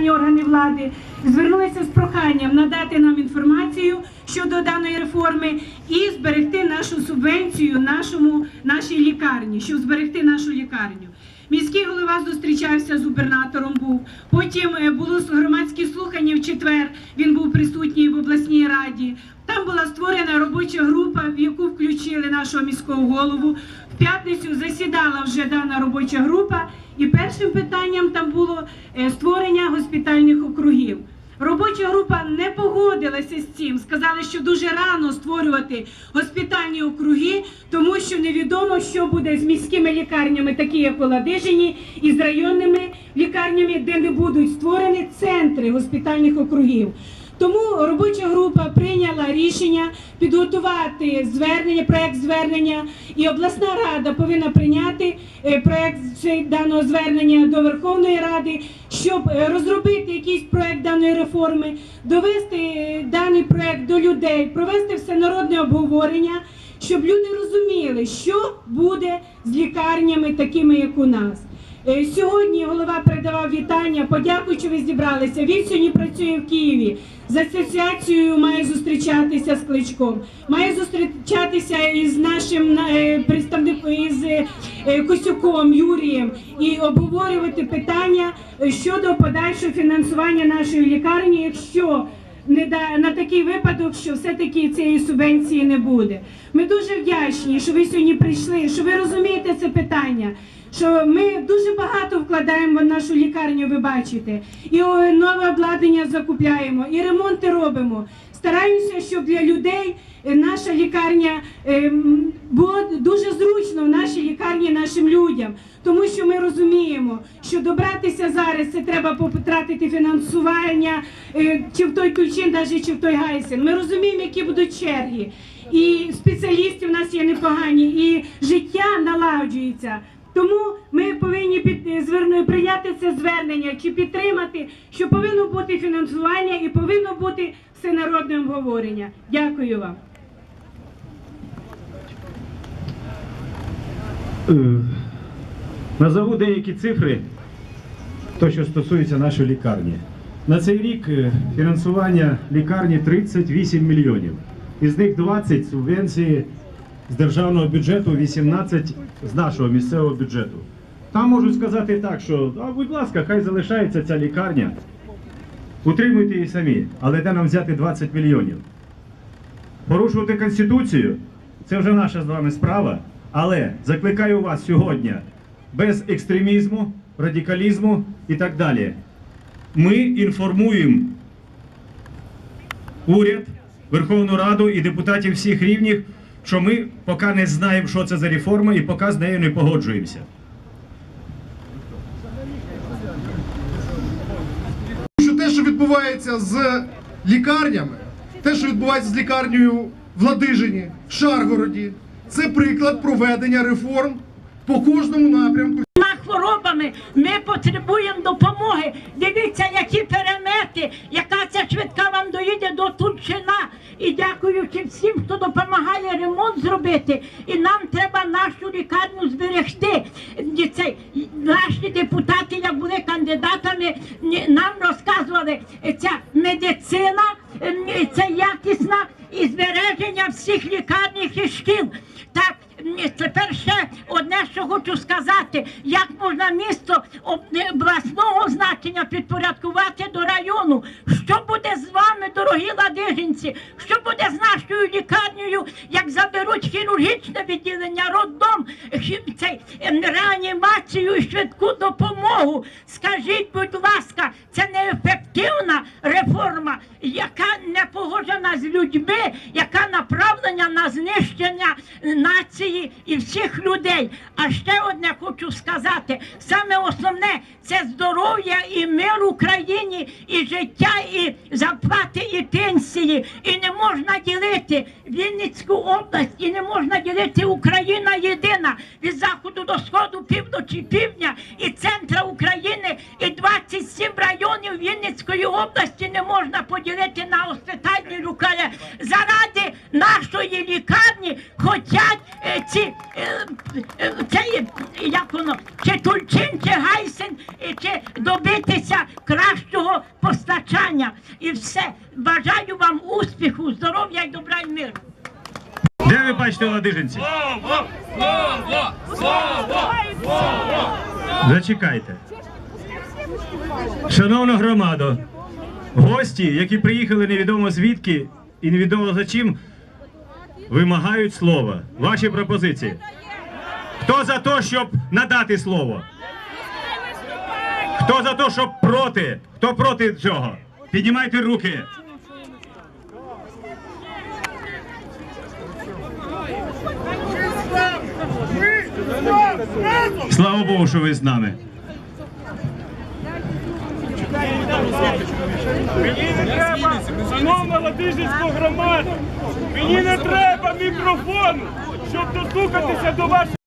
центральні органи влади звернулися з проханням надати нам інформацію щодо даної реформи і зберегти нашу субвенцію нашому нашій лікарні, щоб зберегти нашу лікарню. Міський голова зустрічався з губернатором. Був потім е, було громадські слухання в четвер. Він був присутній в обласній раді. Там була створена робоча група, в яку включили нашого міського голову. В п'ятницю засідала вже дана робоча група, і першим питанням там було е, створення госпітальних округів. Робоча група не погодилася з цим. Сказали, що дуже рано створювати госпітальні округи, тому що невідомо, що буде з міськими лікарнями, такі як у Ладижині, і з районними лікарнями, де не будуть створені центри госпітальних округів. Тому робоча група прийняла рішення підготувати звернення, проект звернення, і обласна рада повинна прийняти е, проект даного звернення до Верховної Ради, щоб е, розробити якийсь проект даної реформи, довести е, даний проект до людей, провести всенародне обговорення, щоб люди розуміли, що буде з лікарнями, такими як у нас. Е, Сьогодні голова передавав вітання. Подякую, що ви зібралися. Він сьогодні працює в Києві. З асоціацією має зустрічатися з кличком. Має зустрічатися із нашим е, представником із е, Косюком Юрієм і обговорювати питання щодо подальшого фінансування нашої лікарні, якщо не да на такий випадок, що все-таки цієї субвенції не буде. Ми дуже вдячні, що ви сьогодні прийшли, що ви розумієте це питання. Що ми дуже багато вкладаємо в нашу лікарню, ви бачите, і нове обладнання закупляємо, і ремонти робимо. Стараємося, щоб для людей е, наша лікарня е, було дуже зручно в нашій лікарні нашим людям, тому що ми розуміємо, що добратися зараз це треба потратити фінансування е, чи в той Тульчин, навіть чи в той Гайсен. Ми розуміємо, які будуть черги, і спеціалісти в нас є непогані, і життя налагоджується. Тому ми повинні зверну прийняти це звернення чи підтримати, що повинно бути фінансування і повинно бути всенародне обговорення. Дякую вам. Е, Назову деякі цифри, то що стосується нашої лікарні. На цей рік е, фінансування лікарні 38 мільйонів. Із них 20 субвенції з державного бюджету, 18 з нашого місцевого бюджету. Там можуть сказати так, що а, будь ласка, хай залишається ця лікарня. Утримуйте її самі, але де нам взяти 20 мільйонів? Порушувати Конституцію це вже наша з вами справа. Але закликаю вас сьогодні без екстремізму, радикалізму і так далі. Ми інформуємо уряд, Верховну Раду і депутатів всіх рівнів, що ми поки не знаємо, що це за реформа, і поки з нею не погоджуємося. що те, що відбувається з лікарнями, те, що відбувається з лікарнею в Ладижині, в Шаргороді, це приклад проведення реформ по кожному напрямку. хворобами ми потребуємо допомоги. Дивіться, які перемети, яка ця швидка вам доїде до Тульчина. І дякуючи всім, хто допомагає ремонт зробити. І нам треба нашу лікарню зберегти. Це, наші депутати, як були кандидатами, нам розказували, ця медицина це якісна і збереження всіх лікарніх і шкіл. Тепер ще одне, що хочу сказати, як можна місто об- обласного значення підпорядкувати до району. Що буде з вами, дорогі ладижинці? Що буде з нашою лікарнею, як заберуть хірургічне відділення, роддом, цей, ем, реанімацію і швидку допомогу? Скажіть, будь ласка, це неефективна реформа, яка не погоджена з людьми, яка направлена на знищення нації і всіх людей. А ще одне хочу сказати: саме основне це здоров'я і мир Україні, і життя, і зарплати, і пенсії. І не можна ділити Вінницьку область, і не можна ділити Україна єдина від заходу до сходу, півночі, півдня і центра України, і 27 районів Вінницької області не можна поділити на госпітальні лікарі. Заради нашої лікарні хотять е, ці е, е, як воно, чи Тульчин, чи Гайсен, е, чи добитися кращого навчання і все. Бажаю вам успіху, здоров'я і добра і миру. Де ви бачите ладижинців? Зачекайте. Шановна громадо, гості, які приїхали невідомо звідки і невідомо за чим, вимагають слова. Ваші пропозиції. Хто за те, щоб надати слово? Хто за те, щоб проти? Хто проти цього? Піднімайте руки. Слава Богу, що ви з нами. Мені не треба, шановна Ладижинська громада, мені не треба мікрофону, щоб дослухатися до ваших.